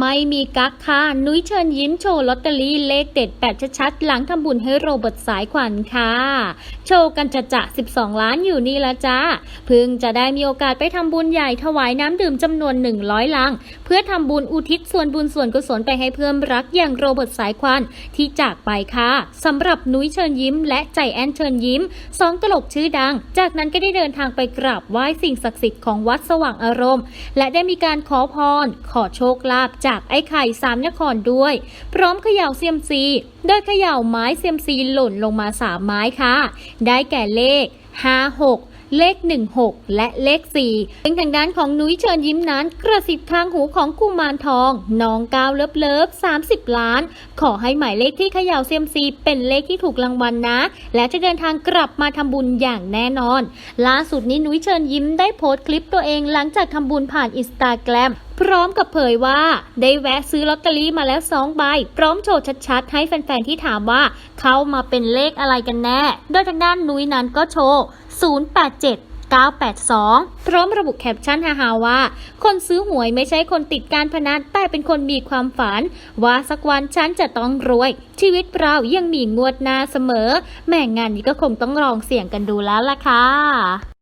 ไม่มีกักค่ะ นุ้ยเชิญยิ้มโชว์ลอตเตอรี่เลขเด็ดแปดชัดๆ หลังทำบุญให้โรเบิร์ตสายขวัญค่ะ โชว์กันจะจะ 12 ล้านอยู่นี่ละจ้าเพิ่งจะได้มีโอกาสไปทำบุญใหญ่ถวายน้ำดื่มจำนวน 100 ลัง เพื่อทำบุญอุทิศส่วนบุญส่วนกุศลไปให้เพื่อนรักอย่างโรเบิร์ตสายขวัญที่จากไปค่ะสำหรับนุ้ยเชิญยิ้ม และใจแอนเชิญยิ้มสองตลกชื่อดัง จากนั้นก็ได้เดินทางไปกราบไหว้สิ่งศักดิ์สิทธิ์ของวัดสว่างอารมณ์ และได้มีการขอพร ขอโชคลาภจากไอ้ไข่สามนครด้วย พร้อมเขย่าเซียมซี โดยเขย่าไม้เซียมซีหล่นลงมาสามไม้ค่ะ ได้แก่เลข 56 เลข 16 และเลข4ซึ่งทางด้านของนุ้ยเชิญยิ้มนั้น กระสิบข้างหูของกุมารทองน้องก้าวเลิฟเลิฟ30 ล้าน ขอให้หมายเลขที่เขย่าเซียมซีเป็นเลขที่ถูกรางวัลนะและจะเดินทางกลับมาทำบุญอย่างแน่นอน ล่าสุดนี้นุ้ยเชิญยิ้มได้โพสต์คลิปตัวเองหลังจากทำบุญผ่านอินสตาแกรมพร้อมกับเผยว่า ได้แวะซื้อลอตเตอรี่มาแล้ว 2 ใบ พร้อมโชว์ชัดๆ ให้แฟนๆ ที่ถามว่า เขามาเป็นเลขอะไรกันแน่ โดยทางด้านนุ้ยนั้นก็โชว์ 087 982 พร้อมระบุแคปชั่นฮาๆว่า คนซื้อหวยไม่ใช่คนติดการพนันแต่เป็นคนมีความฝัน ว่าสักวันฉันจะต้องรวย ชีวิตเรายังมีงวดหน้าเสมอ แม่งานนี้ก็คงต้องลองเสี่ยงกันดูแล้วล่ะค่ะ